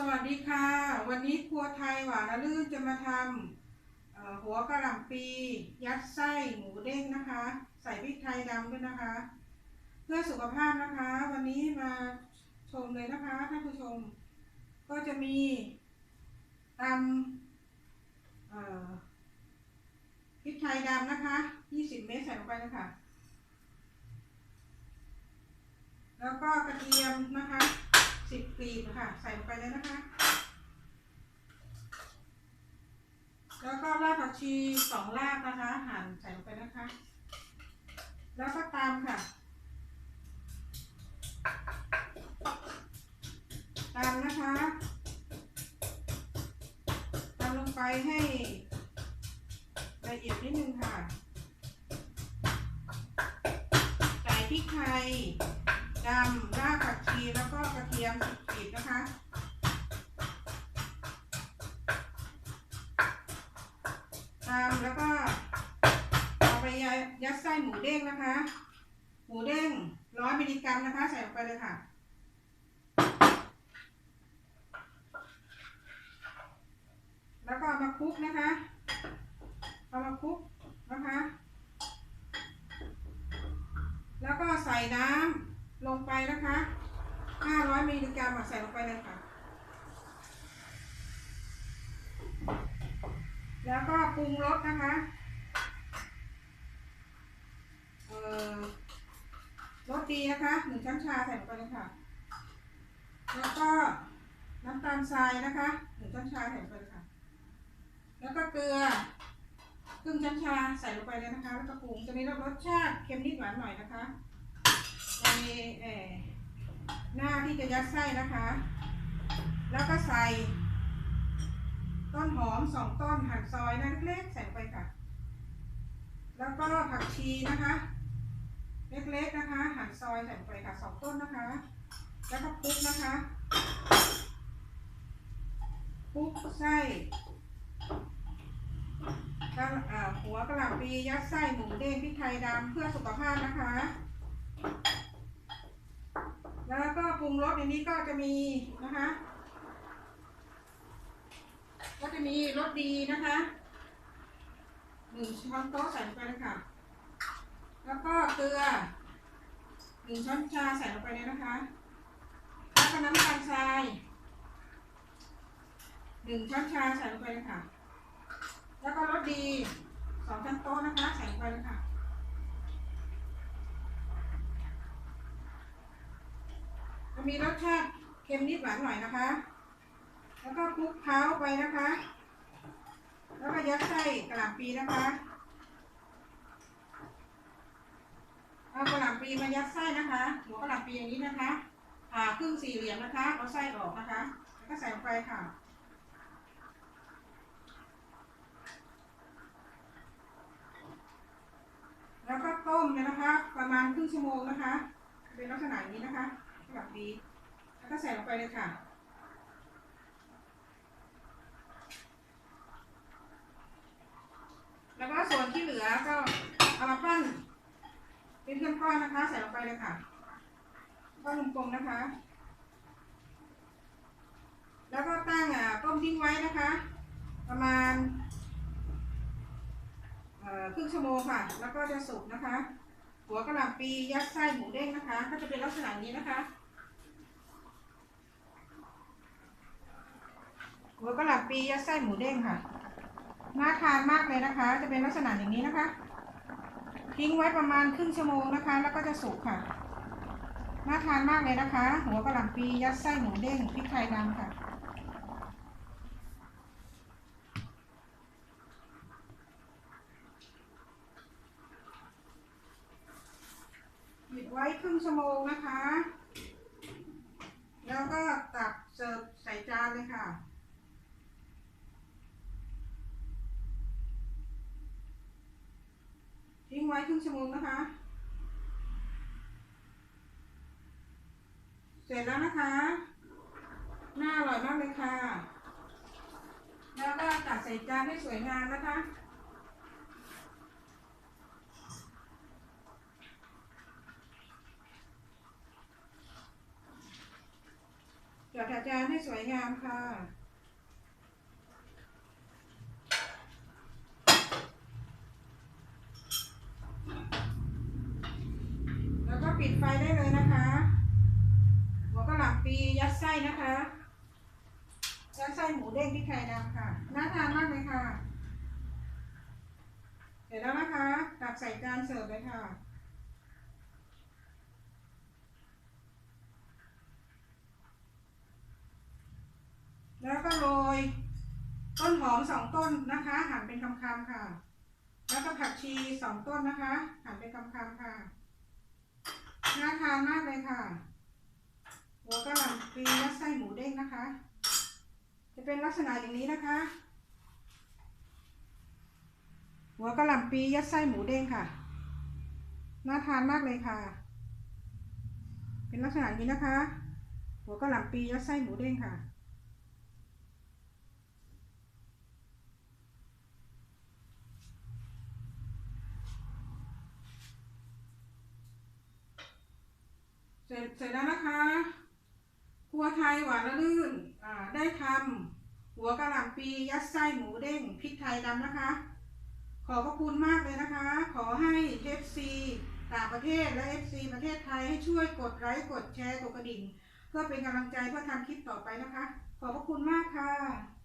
สวัสดีค่ะ วันนี้ครัวไทยหวานละลื่นจะมาทำหัวกระหล่ำปี ยัดไส้หมูเด้งนะคะ ใส่พริกไทยดำด้วยนะคะ เพื่อสุขภาพนะคะ วันนี้มาชมเลยนะคะท่านผู้ชม ก็จะมีตำพริกไทยดำนะคะ 20 เม็ดใส่ลงไปนะคะ แล้วก็กระเทียมนะคะ สิบกลีบค่ะ ใส่ลงไปเลยนะคะ แล้วก็รากผักชีสองรากนะคะ หั่นใส่ลงไปนะคะ แล้วก็ตามค่ะ ตามนะคะตามลงไปให้ละเอียดนิดนึงค่ะ ใส่พริกไทย ดำรากผักชีแล้วก็กระเทียมสิบกลีบนะคะตามแล้วก็เอาไปยัดไส้หมูเด้งนะคะ หมูเด้งร้อยมิลลิกรัมนะคะ ใส่ลงไปเลยค่ะแล้วก็เอามาคลุกนะคะ เอามาคลุกนะคะ แล้วก็ใส่น้ำ ลงไปนะคะ 500มิลลิกรัมใส่ลงไปเลยค่ะ แล้วก็ปรุงรสนะคะเอ่อรสดีนะคะหนึ่งช้อนชาใส่ลงไปเลยค่ะ แล้วก็น้ำตาลทรายนะคะหนึ่งช้อนชาใส่ลงไปเลยค่ะ แล้วก็เกลือครึ่งช้อนชาใส่ลงไปเลยนะคะ แล้วก็ปรุงจะมีรสชาติเค็มนิดหวานหน่อยนะคะ ในเอ่หน้าที่จะยัดไส้นะคะ แล้วก็ใส่ ต้นหอมสองต้นหั่นซอยนะเล็กๆใส่ไปค่ะ แล้วก็ผักชีนะคะ เล็กๆนะคะ หั่นซอยใส่ไปค่ะสองต้นนะคะ แล้วก็คลุกนะคะคลุกไส้กะอ่าหัวกระหล่ำปียัดไส้หมูเด้งพริกไทยดำเพื่อสุขภาพนะคะ รุงรสในนี้ก็จะมีนะคะ ก็จะมีรสดีนะคะหนึ่งช้อนโต๊ะใส่ลงไปเลยค่ะ แล้วก็เกลือหนึ่งช้อนชาใส่ลงไปเลยนะคะ แล้วก็น้ำตาลทรายหนึ่งช้อนชาใส่ลงไปเลยค่ะ แล้วก็รสดีสองช้อนโต๊ะนะคะ ใส่ลงไปเลยค่ะ จะ มีรสชาติเค็มนิดหวานหน่อยนะคะ แล้วก็คลุกเคล้าไปนะคะ แล้วก็ยัดไส้กระหล่ำปีนะคะเอากระหล่ำปีมายัดไส้นะคะ หัวกระหล่ำปีอย่างนี้นะคะผ่าครึ่งสี่เหลี่ยมนะคะ เอาไส้ออกนะคะ แล้วก็ใส่ลงไปค่ะแล้วก็ต้มเลยนะคะ ประมาณครึ่งชั่วโมงนะคะ เป็นลักษณะนี้นะคะ กระหล่ำปีแล้วก็ใส่ลงไปเลยค่ะ แล้วก็ส่วนที่เหลือก็เอามาปั้นเป็นก้อนๆนะคะ ใส่ลงไปเลยค่ะก้อนกลมๆนะคะ แล้วก็ตั้งอ่าต้มทิ้งไว้นะคะ ประมาณครึ่งชั่วโมงค่ะ แล้วก็จะสุกนะคะ หัวกระหล่ำปียัดไส้หมูเด้งนะคะ ก็จะเป็นลักษณะนี้นะคะ หัวกระหล่ำปียัดไส้หมูเด้งค่ะ น่าทานมากเลยนะคะ จะเป็นลักษณะอย่างนี้นะคะ ทิ้งไว้ประมาณครึ่งชั่วโมงนะคะ แล้วก็จะสุกค่ะ น่าทานมากเลยนะคะ หัวกระหล่ำปียัดไส้หมูเด้งพริกไทยดำค่ะหยุดไว้ครึ่งชั่วโมงนะคะ แล้วก็ตักเสิร์ฟใส่จานเลยค่ะ ทิ้งไว้ครึ่งชั่วโมงนะคะ เสร็จแล้วนะคะน่าอร่อยมากเลยค่ะ แล้วก็ตักใส่จานให้สวยงามนะคะจัดจานให้สวยงามค่ะ แล้วก็ ปิดไฟได้เลยนะคะ หัวกระหล่ำปียัดไส้นะคะยัดไส้หมูเด้งพริกไทยดำค่ะน่าทานมากเลยค่ะ เสร็จแล้วนะคะตักใส่จานเสิร์ฟเลยค่ะแล้วก็โรยต้นหอมสองต้นนะคะ หั่นเป็นคำๆค่ะ แล้วก็ผักชีสองต้นนะคะ หั่นเป็นคำๆค่ะ น่าทานมากเลยค่ะ หัวกะหล่ำปลียัดไส้หมูเด้งนะคะ จะเป็นลักษณะอย่างนี้นะคะ หัวกะหล่ำปลียัดไส้หมูเด้งค่ะ น่าทานมากเลยค่ะ เป็นลักษณะอย่างนี้นะคะ หัวกะหล่ำปลียัดไส้หมูเด้งค่ะ เสร็จเสร็จแล้วนะคะครัวไทยหวานละลื่นอ่าได้ทำหัวกะหล่ำปียัดไส้หมูเด้งพริกไทยดำนะคะ ขอบพระคุณมากเลยนะคะ ขอให้ FC ต่างประเทศและ FC ประเทศไทยให้ช่วยกดไลค์กดแชร์กดกระดิ่ง เพื่อเป็นกำลังใจเพื่อทำคลิปต่อไปนะคะ ขอบพระคุณมากค่ะ